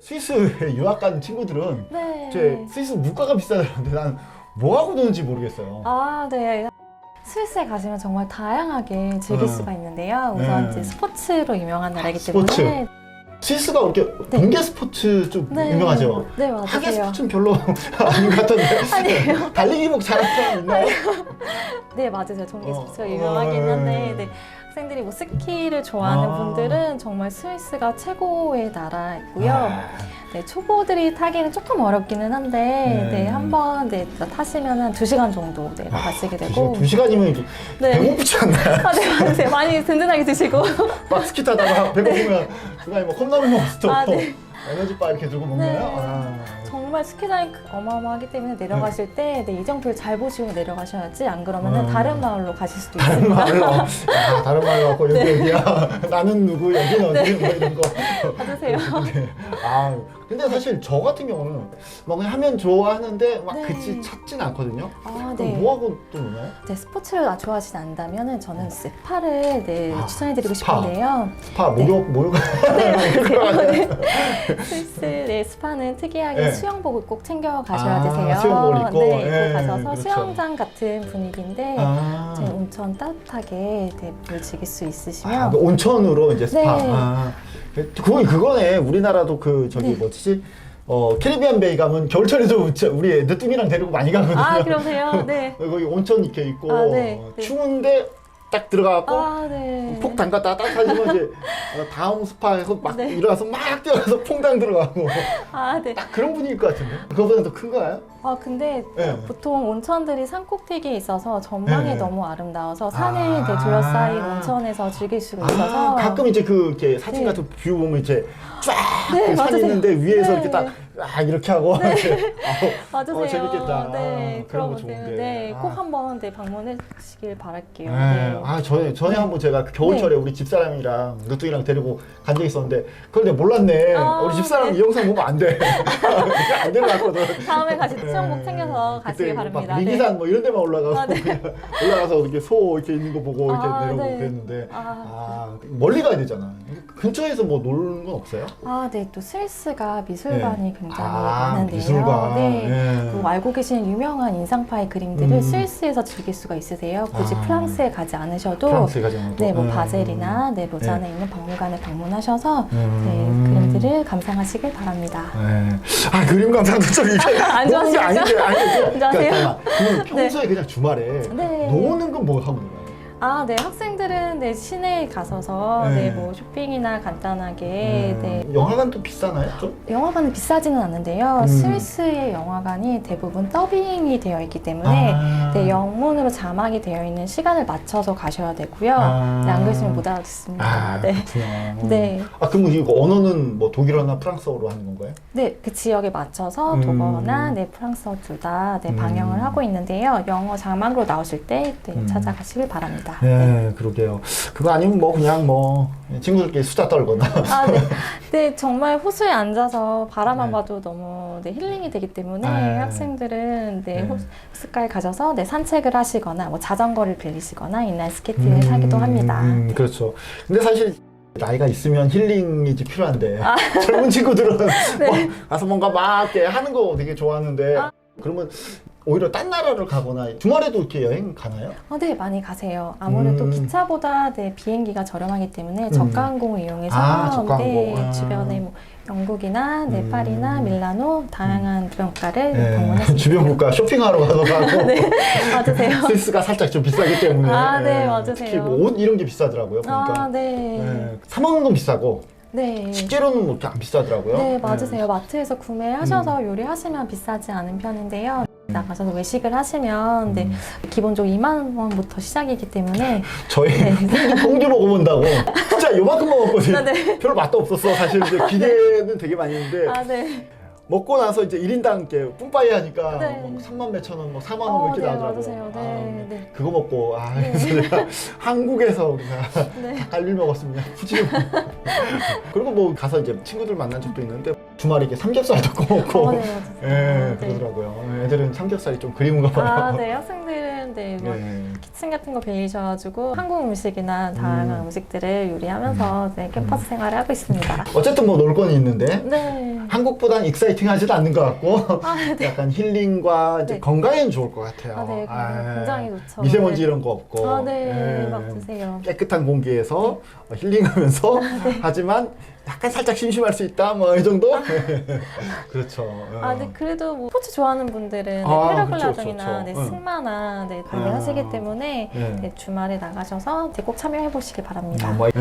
스위스에 유학 간 친구들은 네. 제 스위스 물가가 비싸다는데 난 뭐 하고 노는지 모르겠어요. 아, 네. 스위스에 가시면 정말 다양하게 즐길 네. 수가 있는데요. 우선 네. 이제 스포츠로 유명한 나라이기 스포츠. 때문에 스위스가 이렇게 동계 스포츠 좀 네. 유명하죠. 네, 하계 맞아요. 스포츠는 별로 아닌 것 같던데. 아니에요. 달리기 목 잘하는 사람 있나요? 네, 맞아요. 동계 어, 스포츠가 어, 유명하긴 어, 한데 어. 네. 학생들이 뭐 스키를 좋아하는 아. 분들은 정말 스위스가 최고의 나라이고요. 아, 네, 초보들이 타기는 조금 어렵기는 한데 네. 네, 한번 네, 타시면 한 2시간 정도 네, 가시게 두 되고 두 시간이면 네. 배고프지 않나요? 아, 네, 맞아요. 많이 든든하게 드시고 막 스키 타다가 배고프면 중간에 뭐 컵라면 먹을 수도 아, 네. 에너지 바 이렇게 들고 먹나요? 네. 아. 정말 스키장이 크- 어마어마하기 때문에 내려가실 때 네, 이정표를 잘 보시고 내려가셔야지 안 그러면 음. 다른 마을로 가실 수도 다른 있습니다. 말로 아, 다른 말로 갖고 여기 어디야 나는 누구 여기는 어디 뭐 이런 거 받으세요. 네. 아 근데 사실 저 같은 경우는 막 그냥 하면 좋아하는데 막 네. 그치 찾진 않거든요 아, 그럼 네. 뭐 하고 또 노나요? 네, 스포츠를 좋아하시지 않다면 저는 스파를 네, 아, 추천해드리고 스파. 싶은데요. 스파 목욕 목욕 네, 맞으세요. 네. 스위스 네, 스파는 특이하게 네. 수영복을 꼭 챙겨 가셔야 아, 되세요. 수영복을 입고? 네, 예, 입고 가셔서 그렇죠. 수영장 같은 분위기인데 아, 네, 온천 따뜻하게 네, 물 즐길 수 있으시면 아, 그 온천으로 이제 스파 네. 아, 그거 그거네 우리나라도 그 저기 네. 뭐지 어 캐리비안 베이 가면 겨울철에도 저- 우리 늦둥이랑 데리고 많이 가거든요 아 그러세요? 네. 거기 온천 이렇게 있고 아, 네, 어, 네. 추운데 딱 들어가고 아 네. 폭 담갔다 따뜻해지면 이제 어, 다음 스파에서 막 네. 일어나서 막 뛰어가서 퐁당 들어가고 아 네. 딱 그런 분위기일 것 같은데 그거보다 더 큰가요? 아 근데 네. 보통 온천들이 산꼭대기에 있어서 전망이 네. 너무 아름다워서 산에 아. 이제 둘러싸인 온천에서 즐길 수가 있어서 아 가끔 이제 그 이렇게 사진 네. 같은 뷰 보면 이제 쫙 네, 산 맞으세요. 있는데 위에서 네. 이렇게 딱 아, 이렇게 하고 이렇게 아우, 맞으세요. 어, 재밌겠다. 네, 아, 그런 거 좋은데. 네, 아. 꼭 한번 네, 방문해 주시길 바랄게요. 네. 네. 아 전에 전에 한번 제가 그 겨울철에 우리 집사람이랑 누뚱이랑 데리고 간 적이 있었는데 그걸 내가 몰랐네. 아, 우리 집사람 네. 이 영상 보면 안 돼. 안 데려갔거든. 다음에 가실 때 수영복 챙겨서 가시길 그때 바랍니다. 막 미기산 뭐 이런 데만 올라가고 아, 네. 올라가서 이렇게 소 이렇게 있는 거 보고 이렇게 아, 내려오고 네. 그랬는데 아. 아 멀리 가야 되잖아. 근처에서 뭐 노는 건 없어요? 아, 네, 또 스위스가 미술관이 굉장히 아, 많은데요. 미술관. 네. 예. 그 알고 계시는 유명한 인상파의 그림들을 음. 스위스에서 즐길 수가 있으세요. 굳이 아. 프랑스에 가지 않으셔도 프랑스에 가지 않아도. 네, 뭐 음. 바젤이나 네, 로잔에 있는 박물관에 방문하셔서 음. 네, 그림들을 감상하시길 바랍니다. 네. 아 그림 감상도 좀 이게 안 좋아하십니까? 아닌데 아니 그러니까? 잠깐만. 평소에 그냥 주말에 네. 노는 건 뭐 하고 놀아요? 아, 네, 학생들은 네, 시내에 가서서 네. 네, 뭐 쇼핑이나 간단하게 음, 네, 영화관도 비싸나요? 좀? 영화관은 비싸지는 않는데요. 음. 스위스의 영화관이 대부분 더빙이 되어 있기 때문에 아. 네, 영문으로 자막이 되어 있는 시간을 맞춰서 가셔야 되고요. 아. 네, 안 그러시면 못 알아듣습니다. 아, 네. 그렇구나. 네. 아, 그럼 이거 언어는 뭐 독일어나 프랑스어로 하는 건가요? 네, 그 지역에 맞춰서 음. 독어나 네, 프랑스어 둘 다 네, 음. 방영을 하고 있는데요. 영어 자막으로 나오실 때 네, 음. 찾아가시길 바랍니다. 네, 그러게요. 그거 아니면 뭐 그냥 뭐 친구들끼리 수다 떨거나. 아, 네. 네, 정말 호수에 앉아서 바라만 네. 봐도 너무 네, 힐링이 되기 때문에 네. 학생들은 네, 네. 호숫가에 가셔서 네, 산책을 하시거나 뭐 자전거를 빌리시거나 인라인 스케이팅을 타기도 합니다. 음, 그렇죠. 근데 사실 나이가 있으면 힐링이 필요한데 아. 젊은 친구들은 네. 뭐 가서 뭔가 막 이렇게 하는 거 되게 좋아하는데 아. 그러면 오히려 딴 나라를 가거나 주말에도 이렇게 여행 가나요? 어, 네, 많이 가세요. 아무래도 음. 기차보다 네, 비행기가 저렴하기 때문에 저가 항공을 이용해서 아, 저가 네, 항공. 아. 주변에 뭐 영국이나 네, 음. 밀라노 다양한 주변가를 네, 방문했습니다. 주변 국가 쇼핑하러 가서 가고 네, 맞으세요. 스위스가 살짝 좀 비싸기 때문에 아, 네, 예, 맞으세요. 특히 뭐 옷 이런 게 비싸더라고요 보니까 아, 네. 예, 사 먹는 건 비싸고 네. 식재료는 뭐 이렇게 안 비싸더라고요 네, 예. 맞으세요. 마트에서 구매하셔서 음. 요리하시면 비싸지 않은 편인데요. 나가셔서 외식을 하시면 네, 음. 기본적으로 2만 원부터 시작이기 때문에 저희 네. 홍주, 홍주 먹어 본다고 진짜 요만큼 먹었거든요 아, 네. 별로 맛도 없었어 사실 이제 기대는 되게 많이 했는데 아, 네. 먹고 나서 이제 1인당 이렇게 뿜빠이 하니까 네. 뭐 3만 몇천 원, 뭐 4만 원 어, 이렇게 네, 나더라고요. 맞으세요. 네, 아, 네. 그거 먹고 아 네. 그래서 내가 한국에서 우리가 네. 닭갈비 먹었으면 굳이 그리고 뭐 가서 이제 친구들 만난 적도 있는데 주말에 이렇게 삼겹살도 구워 먹고 어, 네. 예 네. 그러더라고요. 애들은 삼겹살이 좀 그리운가 봐요. 아, 네. 학생들은 네, 뭐 네. 키친 같은 거 빌리셔가지고 한국 음식이나 다양한 음. 음. 식들을 요리하면서 네, 캠퍼스 생활을 하고 있습니다. 어쨌든 뭐 놀 건 있는데 네. 한국보다는 익사이팅하지도 않는 것 같고 아, 네. 약간 힐링과 이제 네. 건강엔 좋을 것 같아요. 아, 네. 아, 굉장히 좋죠. 미세먼지 네. 이런 거 없고 아, 네. 예. 막 드세요. 깨끗한 공기에서 어, 힐링하면서 네. 하지만 약간 살짝 심심할 수 있다 뭐 이 정도 그렇죠 아, 네, 그래도 뭐 스포츠 좋아하는 분들은 네, 아, 패러글라이딩이나 그쵸, 그쵸. 네, 응. 승마나 네, 많이 아. 하시기 때문에 네. 네, 주말에 나가셔서 네, 꼭 참여해 보시길 바랍니다. 아, 뭐, 예.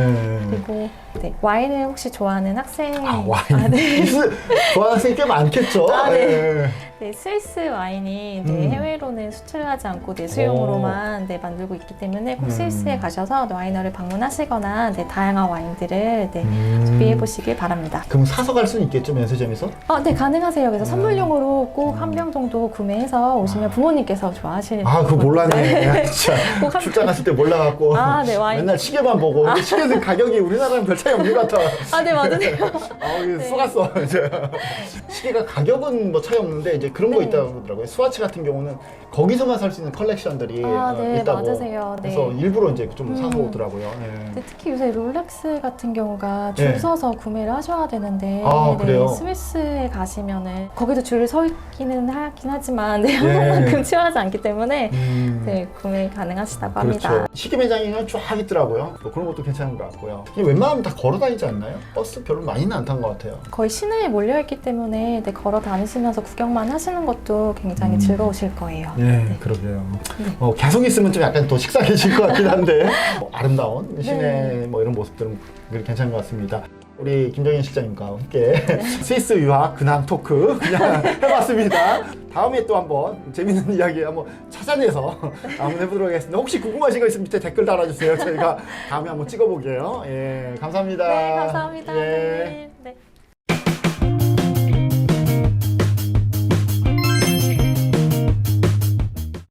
그리고 네, 와인을 혹시 좋아하는 학생 아 와인 아, 네. 좋아하는 학생이 꽤 많겠죠 아, 네. 예. 네, 스위스 와인이 네, 음. 해외로는 수출하지 않고 내수용으로만 네, 만들고 있기 때문에 꼭 음. 스위스에 가셔서 네, 와이너를 방문하시거나 네, 다양한 와인들을 네, 음. 소비해 보시길 바랍니다. 그럼 사서 갈 수는 있겠죠 면세점에서 아, 네, 가능하세요. 그래서 음. 선물용으로 꼭 한 병 정도 구매해서 오시면 부모님께서 좋아하실 아 그거 몰랐네 진짜 꼭 한- 출장 갔을 때 몰라갖고 아, 네, 와인. 맨날 시계만 보고 근데 시계는 가격이 우리나라랑 별 차이 없는 것 같아 아, 네, 맞으세요. 아, 이게 네. 속았어. 이제. 시계가 가격은 뭐 차이 없는데 이제 그런 거 네. 있다고 그러더라고요. 스와치 같은 경우는 거기서만 살 수 있는 컬렉션들이 아, 어, 네, 있다고. 맞으세요. 네. 그래서 일부러 이제 좀 사서 음. 오더라고요. 예. 네, 특히 요새 롤렉스 같은 경우가 줄 네. 서서 구매를 하셔야 되는데 아, 그래요? 스위스에 가시면은 거기도 줄을 서 있기는 하긴 하지만 네, 예. 한국만큼 치열하지 않기 때문에 음. 네, 구매 가능하시다고 합니다. 그렇죠. 시계 매장이면 쫙 있더라고요. 뭐 그런 것도 괜찮은 것 같고요. 이게 웬만하면 다 걸어 다니지 않나요? 버스 별로 많이는 안 탄 것 같아요. 거의 시내에 몰려 있기 때문에 네, 걸어 다니시면서 구경만 하시 는 것도 굉장히 음. 즐거우실 거예요. 네, 그러게요. 네. 어, 계속 있으면 좀 약간 또 식상해질 것 같긴 한데 뭐 아름다운 시내 네. 뭐 이런 모습들은 괜찮은 것 같습니다. 우리 김정현 실장님과 함께 네. 스위스 유학 근황 토크 그냥 해봤습니다. 다음에 또 한번 재밌는 이야기 한번 찾아내서 한번 해보도록 하겠습니다. 혹시 궁금하신 거 있으면 밑에 댓글 달아주세요. 저희가 다음에 한번 찍어보게요. 예, 감사합니다. 네, 감사합니다. 예. 네.